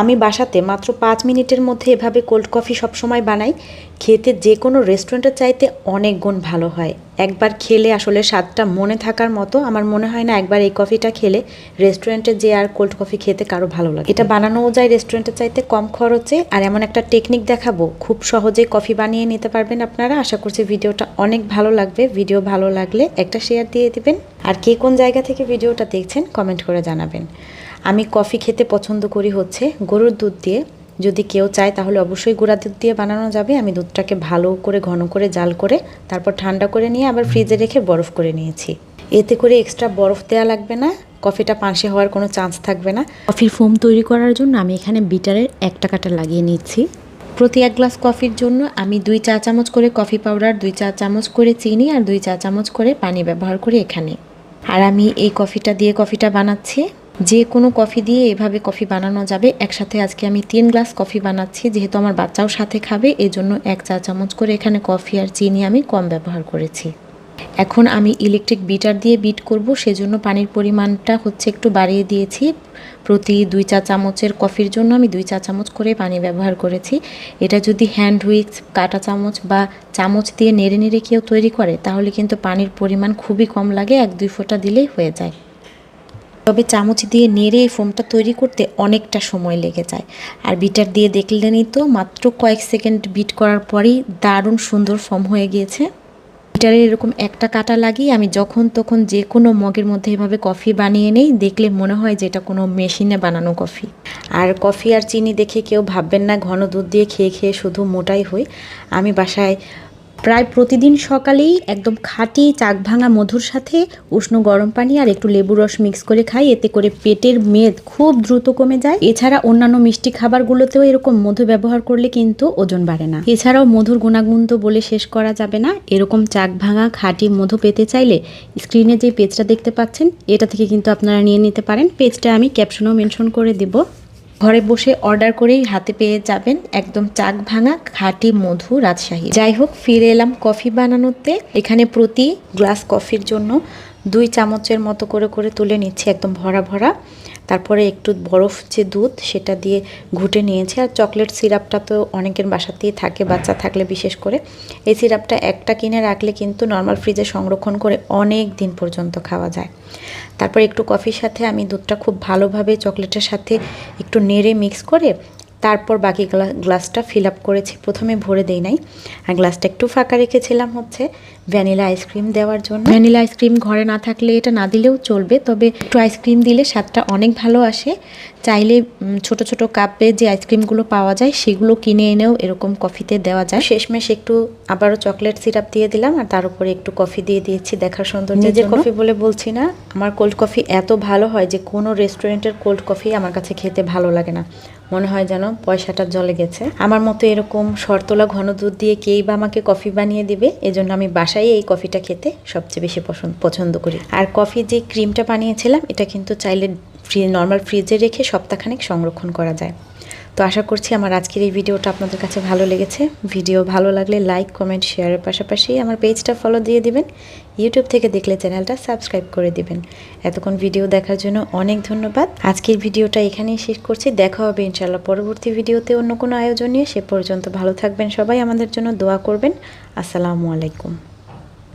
আমি বাসাতে মাত্র পাঁচ মিনিটের মধ্যে এভাবে কোল্ড কফি সবসময় বানাই। খেতে যে কোনো রেস্টুরেন্টের চাইতে অনেক গুণ ভালো হয়। একবার খেলে আসলে স্বাদটা মনে থাকার মতো আমার মনে হয় না একবার এই কফিটা খেলে রেস্টুরেন্টে যে আর কোল্ড কফি খেতে কারও ভালো লাগে। এটা বানানোও যায় রেস্টুরেন্টের চাইতে কম খরচে। আর এমন একটা টেকনিক দেখাবো, খুব সহজে কফি বানিয়ে নিতে পারবেন আপনারা। আশা করছি ভিডিওটা অনেক ভালো লাগবে। ভিডিও ভালো লাগলে একটা শেয়ার দিয়ে দিবেন। আর কে কোন জায়গা থেকে ভিডিওটা দেখছেন কমেন্ট করে জানাবেন। আমি কফি খেতে পছন্দ করি হচ্ছে গরুর দুধ দিয়ে। যদি কেউ চায় তাহলে অবশ্যই গুঁড়া দুধ দিয়ে বানানো যাবে। আমি দুধটাকে ভালো করে, ঘন করে, জাল করে, তারপর ঠান্ডা করে নিয়ে আবার ফ্রিজে রেখে বরফ করে নিয়েছি। এতে করে এক্সট্রা বরফ দেওয়া লাগবে না। কফিটা পানসে হওয়ার কোনো চান্স থাকবে না। কফির ফোম তৈরি করার জন্য আমি এখানে বিটারের এক টাকাটা লাগিয়ে নিচ্ছি। প্রতি এক গ্লাস কফির জন্য আমি দুই চা চামচ করে কফি পাউডার দুই চা চামচ করে চিনি আর দুই চা চামচ করে পানি ব্যবহার করি এখানে। আর আমি এই কফিটা দিয়ে কফিটা বানাচ্ছি। যে কোনো কফি দিয়ে এভাবে কফি বানানো যাবে। একসাথে আজকে আমি তিন গ্লাস কফি বানাচ্ছি, যেহেতু আমার বাচ্চাও সাথে খাবে এই জন্য এক চা চামচ করে এখানে কফি আর চিনি আমি কম ব্যবহার করেছি। এখন আমি ইলেকট্রিক বিটার দিয়ে বিট করব, সেজন্য পানির পরিমাণটা হচ্ছে একটু বাড়িয়ে দিয়েছি। প্রতি দুই চা চামচের কফির জন্য আমি দুই চা চামচ করে পানি ব্যবহার করেছি। এটা যদি হ্যান্ড হুইক্স, কাটা চামচ বা চামচ দিয়ে নেড়ে নেড়ে কেউ তৈরি করে, তাহলে কিন্তু পানির পরিমাণ খুবই কম লাগে, এক দুই ফোঁটা দিলেই হয়ে যায়। তবে চামচ দিয়ে নেড়ে এই ফোমটা তৈরি করতে অনেকটা সময় লেগে যায়। আর বিটার দিয়ে দেখলেনই তো, মাত্র কয়েক সেকেন্ড বিট করার পরেই দারুণ সুন্দর ফর্ম হয়ে গিয়েছে। বিটারে এরকম একটা কাটা লাগিয়ে আমি যখন তখন যে কোনো মগের মধ্যে এভাবে কফি বানিয়ে নেই, দেখলে মনে হয় যে এটা কোনো মেশিনে বানানো কফি। আর কফি আর চিনি দেখে কেউ ভাববেন না, ঘন দুধ দিয়ে খেয়ে খেয়ে শুধু মোটাই হই। আমি বাসায় প্রায় প্রতিদিন সকালেই একদম খাঁটি চাক ভাঙা মধুর সাথে উষ্ণ গরম পানি আর একটু লেবু রস মিক্স করে খাই। এতে করে পেটের মেদ খুব দ্রুত কমে যায়। এছাড়া অন্যান্য মিষ্টি খাবারগুলোতেও এরকম মধু ব্যবহার করলে কিন্তু ওজন বাড়ে না। এছাড়াও মধুর গুণাগুণ তো বলে শেষ করা যাবে না। এরকম চাক ভাঙা খাঁটি মধু পেতে চাইলে স্ক্রিনে যে পেজটা দেখতে পাচ্ছেন, এটা থেকে কিন্তু আপনারা নিয়ে নিতে পারেন। পেজটা আমি ক্যাপশনেও মেনশন করে দিব। ঘরে বসে অর্ডার করেই হাতে পেয়ে যাবেন একদম চাক ভাঙা খাঁটি মধু রাজশাহী। যাই হোক, ফিরে এলাম কফি বানানোতে। এখানে প্রতি গ্লাস কফির জন্য দুই চামচের মতো করে করে তুলে নিচ্ছি, একদম ভরা ভরা। তারপরে একটু বরফ যে দুধ, সেটা দিয়ে ঘুটে নিয়েছি। আর চকলেট সিরাপটা তো অনেকের বাসাতেই থাকে, বাচ্চা থাকলে বিশেষ করে। এই সিরাপটা একটা কিনে রাখলে কিন্তু নর্মাল ফ্রিজে সংরক্ষণ করে অনেক দিন পর্যন্ত খাওয়া যায়। তারপর একটু কফির সাথে আমি দুধটা খুব ভালোভাবে চকলেটের সাথে একটু নেড়ে মিক্স করে তারপর বাকি গ্লাসটা ফিল আপ করেছি। প্রথমে ভরে দেই নাই। আর গ্লাসটা একটু ফাঁকা রেখেছিলাম হচ্ছে ভ্যানিলা আইসক্রিম দেওয়ার জন্য। ভ্যানিলা আইসক্রিম ঘরে না থাকলে এটা না দিলেও চলবে। তবে একটু আইসক্রিম দিলে স্বাদটা অনেক ভালো আসে। চাইলে ছোট ছোট কাপে যে আইসক্রিমগুলো পাওয়া যায় সেগুলো কিনে এনেও এরকম কফিতে দেওয়া যায়। শেষমেশ একটু আবারও চকলেট সিরাপ দিয়ে দিলাম। আর তার উপরে একটু কফি দিয়ে দিয়েছি দেখার সুন্দর নিজের কফি বলে বলছি না। আমার কোল্ড কফি এত ভালো হয় যে কোনো রেস্টুরেন্টের কোল্ড কফি আমার কাছে খেতে ভালো লাগে না। মনে হয় যেন পয়সাটা জলে গেছে। আমার মতো এরকম শরতলা ঘন দুধ দিয়ে কেই বা আমাকে কফি বানিয়ে দিবে, এজন্য আমি বাসায় এই কফিটা খেতে সবচেয়ে বেশি পছন্দ পছন্দ করি। আর কফি যে ক্রিমটা বানিয়েছিলাম, এটা কিন্তু চাইলে ফ্রি নর্মাল ফ্রিজে রেখে সপ্তাহখানেক সংরক্ষণ করা যায়। তো আশা করছি আমার আজকের এই ভিডিওটা আপনাদের কাছে ভালো লেগেছে। ভিডিও ভালো লাগলে লাইক, কমেন্ট, শেয়ারের পাশাপাশি আমার পেজটা ফলো দিয়ে দিবেন। ইউটিউব থেকে দেখলে চ্যানেলটা সাবস্ক্রাইব করে দিবেন। এতক্ষণ ভিডিও দেখার জন্য অনেক ধন্যবাদ। আজকের ভিডিওটা এখানেই শেষ করছি। দেখা হবে ইনশাল্লাহ পরবর্তী ভিডিওতে অন্য কোনো আয়োজন নিয়ে। সে পর্যন্ত ভালো থাকবেন সবাই। আমাদের জন্য দোয়া করবেন। আসসালামু আলাইকুম।